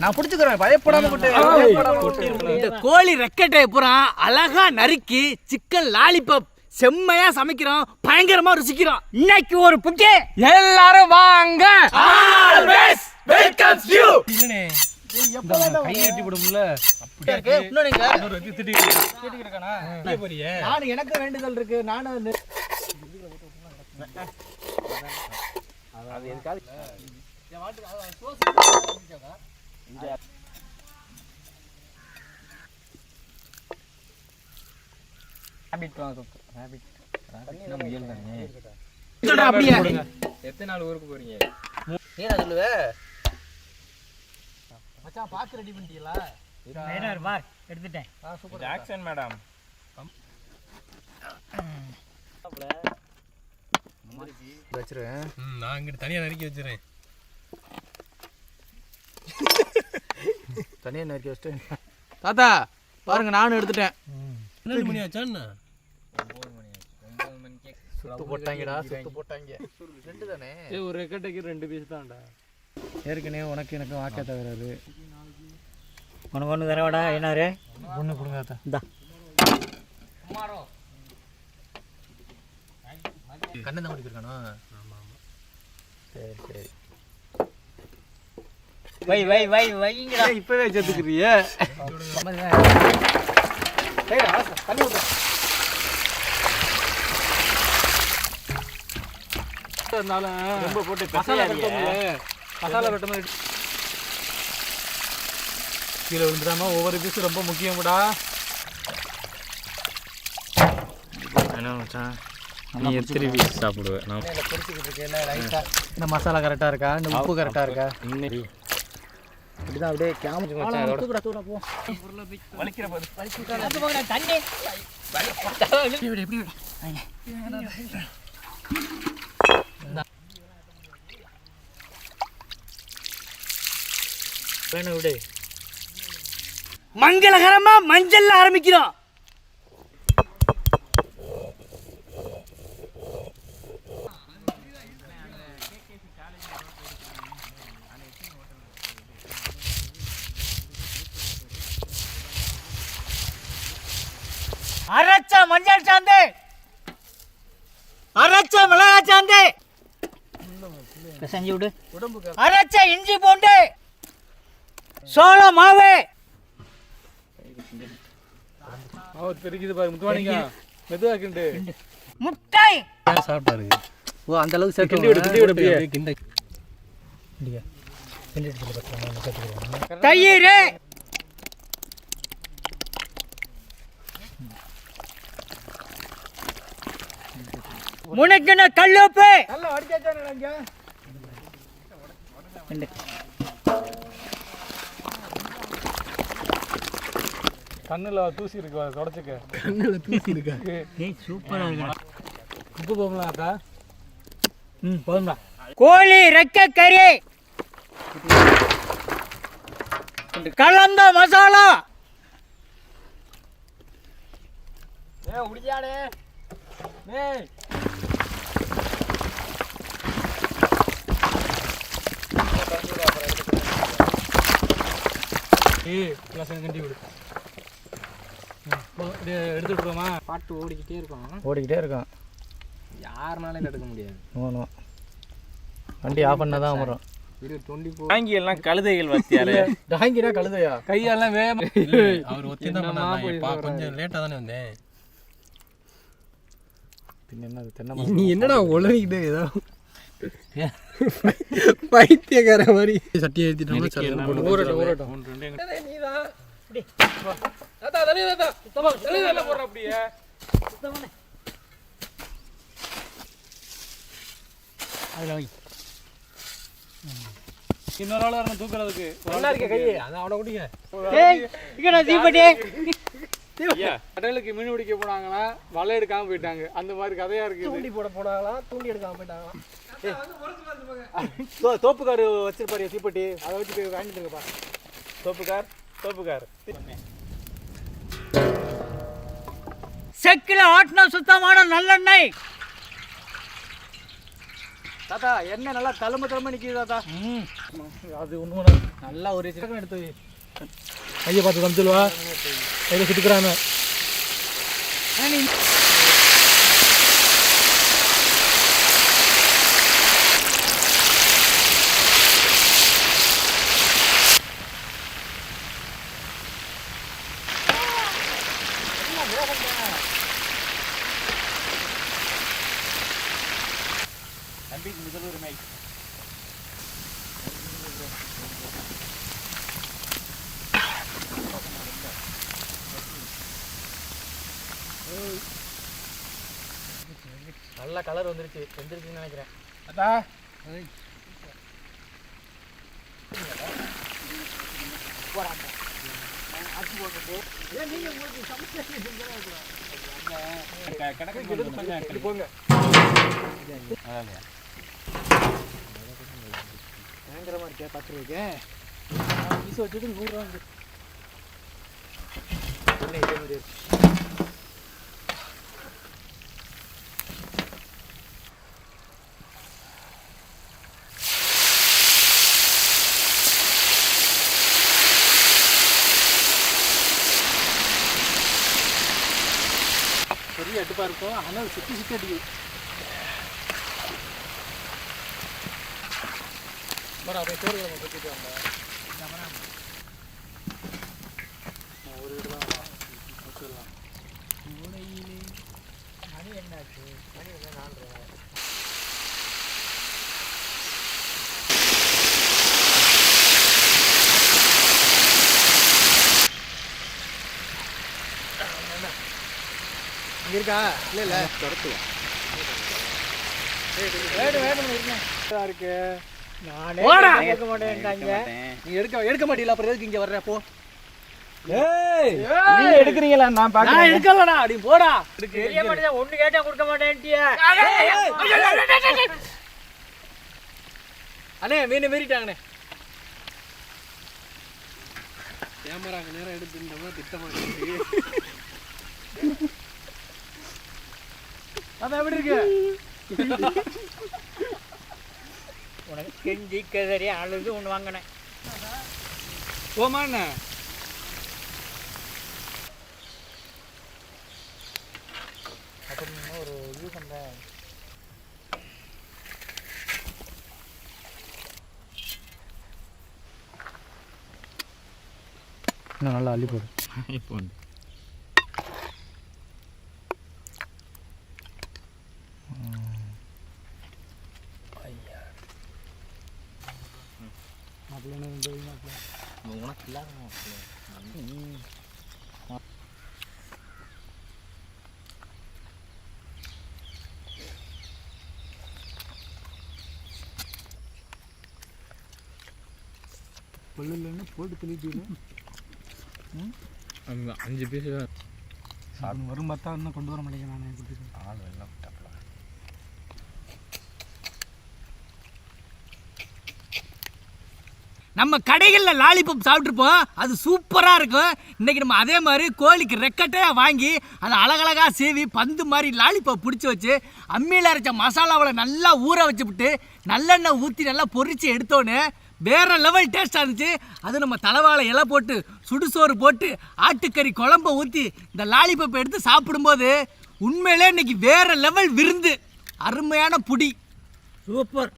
நான் பிடிச்சிக்கிறேன் பயப்படாம இந்த கோழி ரெக்கட்டை பூரா அழகா நறுக்கி சிக்கன் லாலிபப் செம்மையா சமைக்கிறோம் பயங்கரமா ருசிக்கிறோம் இன்னைக்கு ஒரு புட்டி எல்லாரும் வாங்க. ஆல்வேஸ் வெல்கம்ஸ் யூ இல்லனே கை கட்டி போடும்ல. இருக்கு. இன்னும் நீங்க? ஒரு திட்டி திட்டி இருக்கானா. போறியே. நானும் எனக்கு வேண்டுதல் இருக்கு. நானும் வந்து அப்படியே? எத்தனை நாள் ஊருக்கு போறீங்க? நீ என்ன சொல்லுவ? மச்சான் பாக்கு ரெடி பண்ணிட்டீங்களா? எடுத்துட்டேன். ஜாக்சன் மேடம் வச்சிருவேன். நான் இங்கிட்டு தனியா நறுக்கி வச்சிரேன் தனியா நறுக்கி வச்சுட்டு. தாத்தா பாருங்க நானும் எடுத்துட்டேன். பன்னெண்டு மணி ஆச்சாண்ணா சுத்து போட்டாங்கடா சுத்து போட்டாங்க. ரெண்டு தானே? ஏ ஒரு ரெக்கட்டைக்கு ரெண்டு பீஸ் தான்டா. ஏற்கனவே உனக்கு எனக்கு வாக்க தவிராது உனக்கு ஒன்று தரவாடா என்னாரு ஒன்று கொடுங்க இந்தா. கண்ணை தான் குடிக்கிறானோ சரி சரி. வை வை வை வைங்கடா. இப்பவே இருந்தாலும் ரொம்ப போட்டு வெட்டணும்ல மசாலா வெட்டணும் கீழே விழுந்துடாம ஒவ்வொரு பீஸ் ரொம்ப முக்கியம்டா. நீ எத்தனை பீஸ் சாப்பிடுவேன் நான் இந்த மசாலா கரெக்டாக இருக்கா? இந்த உப்பு கரெக்டாக இருக்கா? இன்னைக்கு இப்படிதான் அப்படியே கேமரா போ. தண்ணி. வேணும் விடு. மங்களகரமா மஞ்சள்ல ஆரம்பிக்கிறோம். அரைச்ச மஞ்சள் சாந்து. அரைச்ச மிளகா சாந்து. செஞ்சு விடு. அரைச்ச இஞ்சி பூண்டு. சோள மாவு அவர் தெரிக்குது பாரு முத்துவானிங்க மெதுவாக்கிண்டு முட்டை. சாப்பிட்டாரு ஓ அந்த அளவுக்கு சேர்த்து கிண்டி விடு கிண்டி விடு அப்படியே. கிண்ட. தயிர். முனைக்கின கல்லுப்பு. நல்லா அடிச்சாச்சானே இங்க கண்ணுல தூசி இருக்கு அதை தொடச்சுக்க. கண்ணுல தூசி இருக்கா? சூப்பரா உப்பு போகலாம் அக்கா? ம் போதும்டா. கோழி ரெக்க கறி. கலந்த மசாலா. ஏ உடிச்சாடே. ஏய். ஏய் கிளாஸ் கண்டி விடு ம், போ, அப்படியே எடுத்து விட்டுருவோமா பாட்டு ஓடிக்கிட்டே இருக்கும். ஓடிக்கிட்டே இருக்கான் யாருனாலும் எடுக்க முடியாது. ஆமாம் வண்டி ஆஃப் பண்ணால் தான் வரும். எல்லாம் கழுதைகள் வத்தியாரு. டாங்கினா கழுதையா? கையெல்லாம் வேகமா அவர் ஒத்தி தான் பண்ணாங்க கொஞ்சம் லேட்டா தானே வந்தேன். பின்ன என்ன தென்னை நீ என்னடா உளறிக்கிட்டு ஏதோ பைத்தியக்கார மாதிரி. ஊரட்டும் ஊரட்டும் அப்படியே. அதில் வை. இன்னொரு ஆள் வரணும் தூக்குறதுக்கு. நல்லா இருக்க கை அதான் அவனை குடிங்க. தீபட்டி கடலுக்கு மீன் பிடிக்க போனாங்கன்னா வலை எடுக்காம போயிட்டாங்க. அந்த மாதிரி கதையா இருக்கு தூண்டி போட போனாங்களா? தூண்டி எடுக்காம போயிட்டாங்களா? தோப்புக்காரு வச்சிருப்பாரு தீப்பெட்டி. அதை வச்சு போய் வாங்கிட்டு இருக்கப்பா தோப்புக்கார். தோப்புக்கார். செக்கில் ஆட்டின சுத்தமான நல்லெண்ணெய். தாத்தா எண்ணெய் நல்லா தழும்பு தழும்பு நிற்கிது தாத்தா. அது ஒன்று நல்லா ஒரு சிக்கன் எடுத்து வை. கையை பார்த்து தந்துடுவா கையில் சுட்டுக்கிறாங்க தம்பிக்கு முதல் உரிமை நல்ல கலர் வந்துருச்சு வெந்துருச்சுன்னு நினைக்கிறேன் போங்க பயங்கரமா இருக்கே பத்து ரூபாய்க்கு பீஸ் வச்சுட்டு நூறுரூவா இருக்கே பார்த்துருக்கேன் இதே மாதிரி இருக்கு. அடுப்பா இருக்கும் ஆனால் சுற்றி சுற்றி அடிக்குது. மரம் அப்படியே சோறு நம்ம கொட்டிட்டு வாங்க ஒரு வீடு தான் வச்சிடலாம் மணி என்னாச்சு? மணி என்ன நாலு இருக்கா? இல்ல இல்ல. துரத்துவோம். வேணும் வேணும் இருக்கா இருக்கு. நானே நீ எடுக்க எடுக்க மாட்டீங்களா? அப்புறம் எதுக்கு இங்க வர்ற? போ. நீ எடுக்கிறீங்களா? நான் நான் பாக்கிறேன் எடுக்கலடா நீ போடா. தெரிய மாட்டேன் ஒண்ணு கேட்டா கொடுக்க மாட்டேன்ட்டிய. அண்ணே மீன் மீறிட்டாங்கண்ணே. கேமரா அங்கே நேரம் எடுத்துட்டோம்னா திட்டமாக அதான் எப்படி இருக்கு உனக்கு கெஞ்சி கதறி அழுது ஒன்று வாங்கினேன். அப்படின்னு ஒரு இது பண்ணுறேன் இன்னும் நல்லா அள்ளி போடு. இப்போ உனக்கு இல்லாத கொள்ளுலன்னு போட்டு தெளிப்பீங்க அஞ்சு பீஸ் வரும் பார்த்தா இன்னும் கொண்டு வர மாட்டேங்கிறேன் ஆள் வெள்ளம் நம்ம கடைகளில் லாலிபப் சாப்பிட்ருப்போம் அது சூப்பராக இருக்கும். இன்றைக்கி நம்ம அதே மாதிரி கோழிக்கு ரெக்கட்டையாக வாங்கி அதை அழகழகாக சீவி பந்து மாதிரி லாலிபப் பிடிச்சி வச்சு அம்மியில் அரைச்ச மசாலாவில் நல்லா ஊற வச்சுவிட்டு நல்லெண்ணெய் ஊற்றி நல்லா பொறிச்சு எடுத்தோன்னே வேற லெவல் டேஸ்ட்டாக இருந்துச்சு. அது நம்ம தலைவாழை இலை போட்டு சுடுசோறு போட்டு ஆட்டுக்கறி குழம்ப ஊற்றி இந்த லாலிபப் எடுத்து சாப்பிடும்போது உண்மையிலே இன்னைக்கு வேற லெவல் விருந்து. அருமையான புடி. சூப்பர்.